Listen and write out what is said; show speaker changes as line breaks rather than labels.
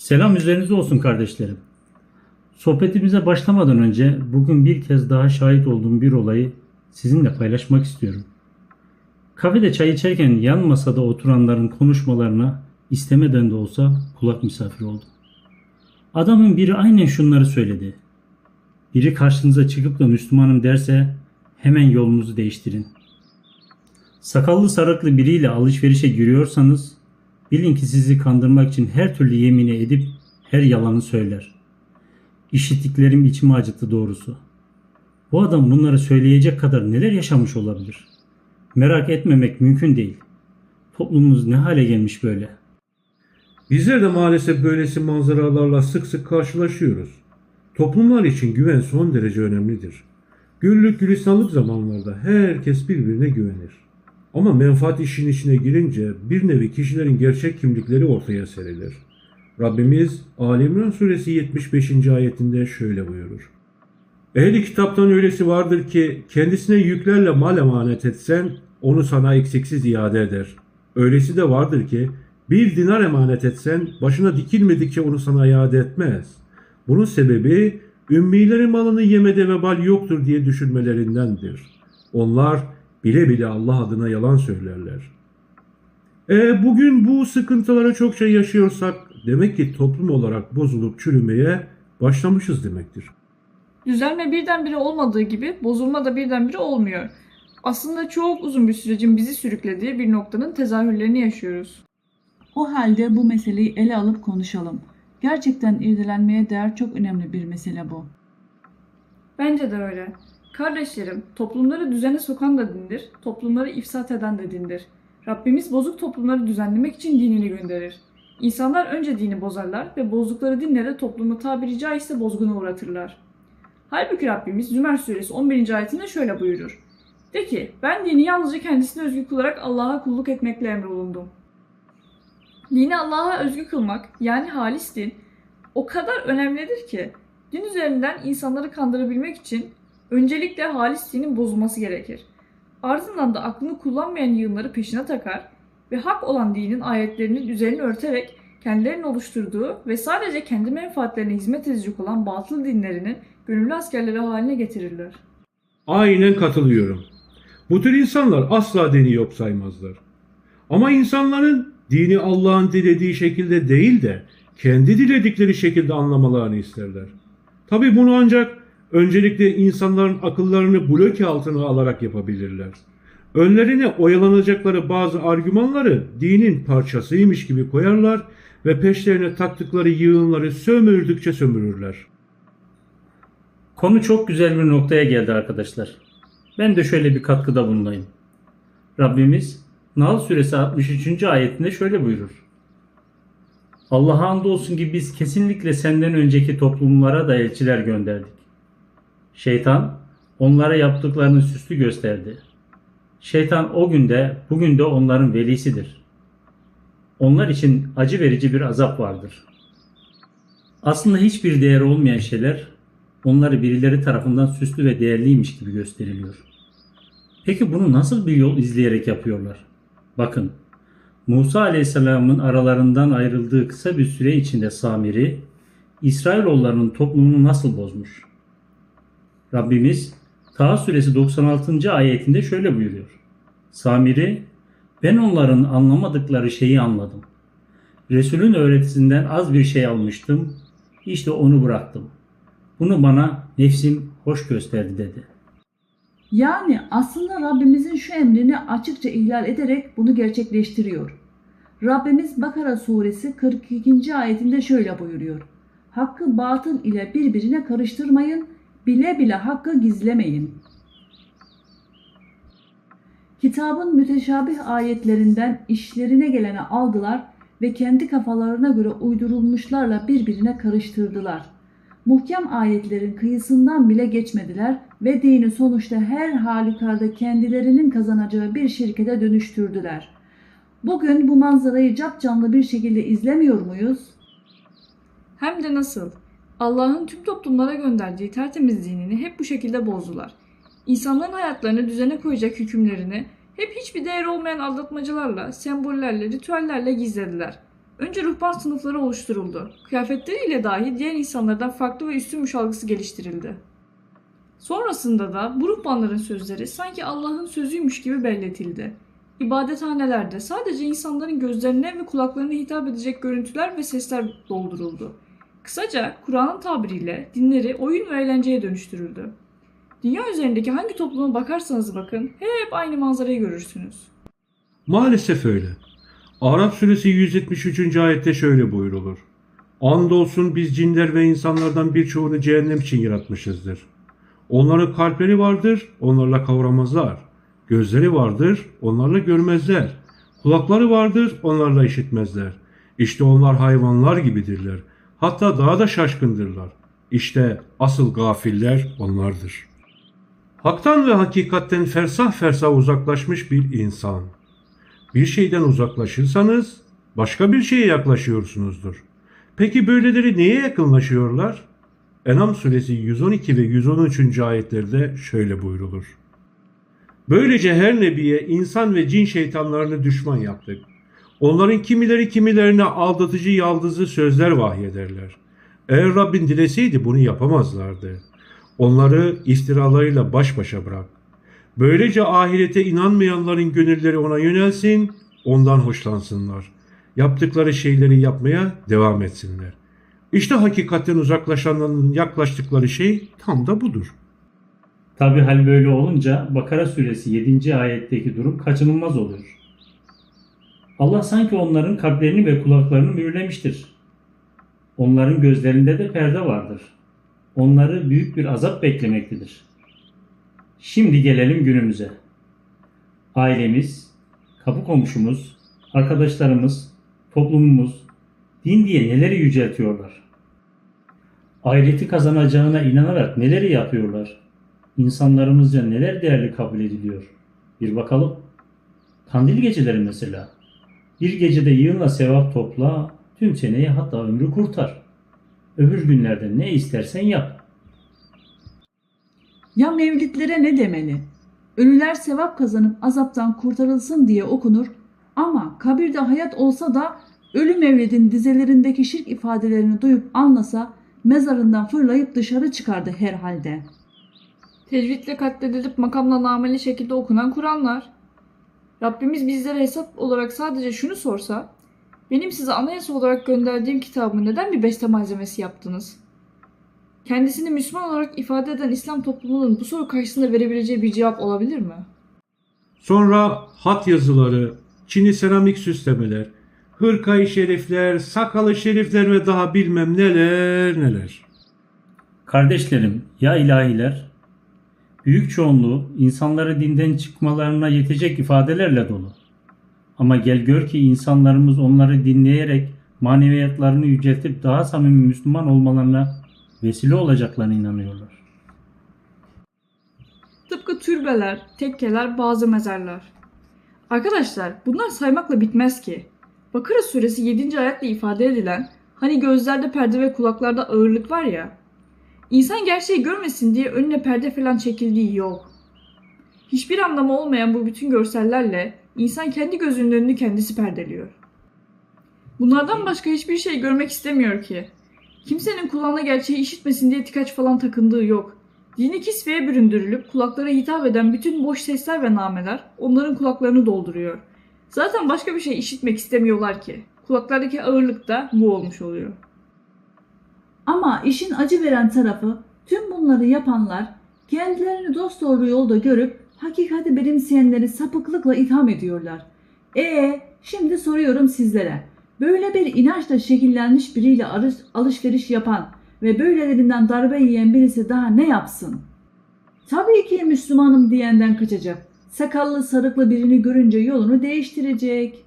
Selam üzerinize olsun kardeşlerim. Sohbetimize başlamadan önce bugün bir kez daha şahit olduğum bir olayı sizinle paylaşmak istiyorum. Kafede çay içerken yan masada oturanların konuşmalarına istemeden de olsa kulak misafiri oldum. Adamın biri aynen şunları söyledi. Biri karşınıza çıkıp da Müslümanım derse hemen yolunuzu değiştirin. Sakallı sarıklı biriyle alışverişe giriyorsanız bilin ki sizi kandırmak için her türlü yemini edip her yalanı söyler. İşittiklerim içimi acıttı doğrusu. Bu adam bunları söyleyecek kadar neler yaşamış olabilir? Merak etmemek mümkün değil. Toplumumuz ne hale gelmiş böyle?
Bizler de maalesef böylesi manzaralarla sık sık karşılaşıyoruz. Toplumlar için güven son derece önemlidir. Güllük gülistanlık zamanlarda herkes birbirine güvenir. Ama menfaat işin içine girince bir nevi kişilerin gerçek kimlikleri ortaya serilir. Rabbimiz Ali İmran suresi 75. ayetinde şöyle buyurur. Ehli kitaptan öylesi vardır ki kendisine yüklerle mal emanet etsen onu sana eksiksiz iade eder. Öylesi de vardır ki bir dinar emanet etsen başına dikilmedikçe onu sana iade etmez. Bunun sebebi ümmilerin malını yemede vebal yoktur diye düşünmelerindendir. Onlar bile bile Allah adına yalan söylerler. E bugün bu sıkıntılara çok şey yaşıyorsak demek ki toplum olarak bozulup çürümeye başlamışız demektir.
Düzelme birdenbire olmadığı gibi bozulma da birdenbire olmuyor. Aslında çok uzun bir sürecin bizi sürüklediği bir noktanın tezahürlerini yaşıyoruz.
O halde bu meseleyi ele alıp konuşalım. Gerçekten irdelenmeye değer çok önemli bir mesele bu.
Bence de öyle. Kardeşlerim, toplumları düzene sokan da dindir, toplumları ifsat eden de dindir. Rabbimiz bozuk toplumları düzenlemek için dinini gönderir. İnsanlar önce dini bozarlar ve bozdukları dinle de toplumu tabiri caizse bozguna uğratırlar. Halbuki Rabbimiz Zümer suresi 11. ayetinde şöyle buyurur. De ki ben dini yalnızca kendisine özgü kılarak Allah'a kulluk etmekle emrolundum. Dini Allah'a özgü kılmak yani halis din o kadar önemlidir ki din üzerinden insanları kandırabilmek için öncelikle halis dinin bozulması gerekir. Ardından da aklını kullanmayan yığınları peşine takar ve hak olan dinin ayetlerinin üzerini örterek kendilerinin oluşturduğu ve sadece kendi menfaatlerine hizmet edecek olan batıl dinlerinin gönüllü askerleri haline getirirler.
Aynen katılıyorum. Bu tür insanlar asla dini yok saymazlar. Ama insanların dini Allah'ın dilediği şekilde değil de kendi diledikleri şekilde anlamalarını isterler. Tabi bunu ancak öncelikle insanların akıllarını bloke altına alarak yapabilirler. Önlerine oyalanacakları bazı argümanları dinin parçasıymış gibi koyarlar ve peşlerine taktıkları yığınları sömürdükçe sömürürler.
Konu çok güzel bir noktaya geldi arkadaşlar. Ben de şöyle bir katkıda bulunayım. Rabbimiz Nahl suresi 63. ayetinde şöyle buyurur. Allah'a andolsun ki biz kesinlikle senden önceki toplumlara da elçiler gönderdik. Şeytan onlara yaptıklarını süslü gösterdi. Şeytan o günde bugün de onların velisidir. Onlar için acı verici bir azap vardır. Aslında hiçbir değeri olmayan şeyler onları birileri tarafından süslü ve değerliymiş gibi gösteriliyor. Peki bunu nasıl bir yol izleyerek yapıyorlar? Bakın, Musa Aleyhisselam'ın aralarından ayrıldığı kısa bir süre içinde Samiri, İsrailoğullarının toplumunu nasıl bozmuş? Rabbimiz Taha suresi 96. ayetinde şöyle buyuruyor. Samiri, ben onların anlamadıkları şeyi anladım. Resulün öğretisinden az bir şey almıştım, işte onu bıraktım. Bunu bana nefsim hoş gösterdi dedi.
Yani aslında Rabbimizin şu emrini açıkça ihlal ederek bunu gerçekleştiriyor. Rabbimiz Bakara suresi 42. ayetinde şöyle buyuruyor. Hakkı batıl ile birbirine karıştırmayın, bile bile hakkı gizlemeyin. Kitabın müteşabih ayetlerinden işlerine geleni aldılar ve kendi kafalarına göre uydurulmuşlarla birbirine karıştırdılar. Muhkem ayetlerin kıyısından bile geçmediler ve dini sonuçta her halükarda kendilerinin kazanacağı bir şirkete dönüştürdüler. Bugün bu manzarayı capcanlı bir şekilde izlemiyor muyuz?
Hem de nasıl? Allah'ın tüm toplumlara gönderdiği tertemiz dinini hep bu şekilde bozdular. İnsanların hayatlarını düzene koyacak hükümlerini hep hiçbir değer olmayan aldatmacılarla, sembollerle, ritüellerle gizlediler. Önce ruhban sınıfları oluşturuldu. Kıyafetleriyle dahi diğer insanlardan farklı ve üstünmüş algısı geliştirildi. Sonrasında da bu ruhbanların sözleri sanki Allah'ın sözüymüş gibi belletildi. İbadethanelerde sadece insanların gözlerine ve kulaklarına hitap edecek görüntüler ve sesler dolduruldu. Kısaca Kur'an'ın tabiriyle dinleri oyun ve eğlenceye dönüştürüldü. Dünya üzerindeki hangi topluma bakarsanız bakın hep aynı manzarayı görürsünüz.
Maalesef öyle. Arap suresi 173. ayette şöyle buyrulur. Andolsun biz cinler ve insanlardan birçoğunu cehennem için yaratmışızdır. Onların kalpleri vardır, onlarla kavramazlar. Gözleri vardır, onlarla görmezler. Kulakları vardır, onlarla işitmezler. İşte onlar hayvanlar gibidirler. Hatta daha da şaşkındırlar. İşte asıl gafiller onlardır. Haktan ve hakikatten fersah fersah uzaklaşmış bir insan. Bir şeyden uzaklaşırsanız başka bir şeye yaklaşıyorsunuzdur. Peki böyleleri neye yakınlaşıyorlar? Enam suresi 112 ve 113. ayetlerde şöyle buyrulur. Böylece her nebiye insan ve cin şeytanlarını düşman yaptık. Onların kimileri kimilerine aldatıcı yaldızlı sözler vahyederler. Eğer Rabbin dileseydi bunu yapamazlardı. Onları iftiralarıyla baş başa bırak. Böylece ahirete inanmayanların gönülleri ona yönelsin, ondan hoşlansınlar. Yaptıkları şeyleri yapmaya devam etsinler. İşte hakikatten uzaklaşanların yaklaştıkları şey tam da budur.
Tabi hal böyle olunca Bakara suresi 7. ayetteki durum kaçınılmaz oluyor. Allah sanki onların kalplerini ve kulaklarını mühürlemiştir. Onların gözlerinde de perde vardır. Onları büyük bir azap beklemektedir. Şimdi gelelim günümüze. Ailemiz, kapı komşumuz, arkadaşlarımız, toplumumuz din diye neleri yüceltiyorlar. Ahireti kazanacağına inanarak neleri yapıyorlar. İnsanlarımızca neler değerli kabul ediliyor. Bir bakalım. Kandil geceleri mesela. Bir gecede yığınla sevap topla, tüm seneyi hatta ömrü kurtar. Öbür günlerde ne istersen yap.
Ya mevlitlere ne demeli? Ölüler sevap kazanıp azaptan kurtarılsın diye okunur ama kabirde hayat olsa da ölü mevlidin dizelerindeki şirk ifadelerini duyup anlasa mezarından fırlayıp dışarı çıkardı herhalde.
Tecvidle katledilip makamla nameli şekilde okunan Kur'anlar. Rabbimiz bizlere hesap olarak sadece şunu sorsa, benim size anayasa olarak gönderdiğim kitabı neden bir beste malzemesi yaptınız? Kendisini Müslüman olarak ifade eden İslam toplumunun bu soru karşısında verebileceği bir cevap olabilir mi?
Sonra hat yazıları, Çin'i seramik süslemeler, hırkayı şerifler, sakalı şerifler ve daha bilmem neler neler.
Kardeşlerim, ya ilahiler, büyük çoğunluğu insanları dinden çıkmalarına yetecek ifadelerle dolu. Ama gel gör ki insanlarımız onları dinleyerek maneviyatlarını yüceltip daha samimi Müslüman olmalarına vesile olacaklarına inanıyorlar.
Tıpkı türbeler, tekkeler, bazı mezarlar. Arkadaşlar bunlar saymakla bitmez ki. Bakara suresi 7. ayetle ifade edilen hani gözlerde perde ve kulaklarda ağırlık var ya. İnsan gerçeği görmesin diye önüne perde falan çekildiği yok. Hiçbir anlamı olmayan bu bütün görsellerle insan kendi gözünün önünü kendisi perdeliyor. Bunlardan başka hiçbir şey görmek istemiyor ki. Kimsenin kulağına gerçeği işitmesin diye tıkaç falan takındığı yok. Dini kisveye büründürülüp kulaklara hitap eden bütün boş sesler ve nameler onların kulaklarını dolduruyor. Zaten başka bir şey işitmek istemiyorlar ki. Kulaklardaki ağırlık da bu olmuş oluyor.
Ama işin acı veren tarafı tüm bunları yapanlar kendilerini dosdoğru yolda görüp hakikati benimseyenleri sapıklıkla itham ediyorlar. E şimdi soruyorum sizlere. Böyle bir inançla şekillenmiş biriyle alış- alışveriş yapan ve böylelerinden darbe yiyen birisi daha ne yapsın? Tabii ki Müslümanım diyenden kaçacak. Sakallı sarıklı birini görünce yolunu değiştirecek.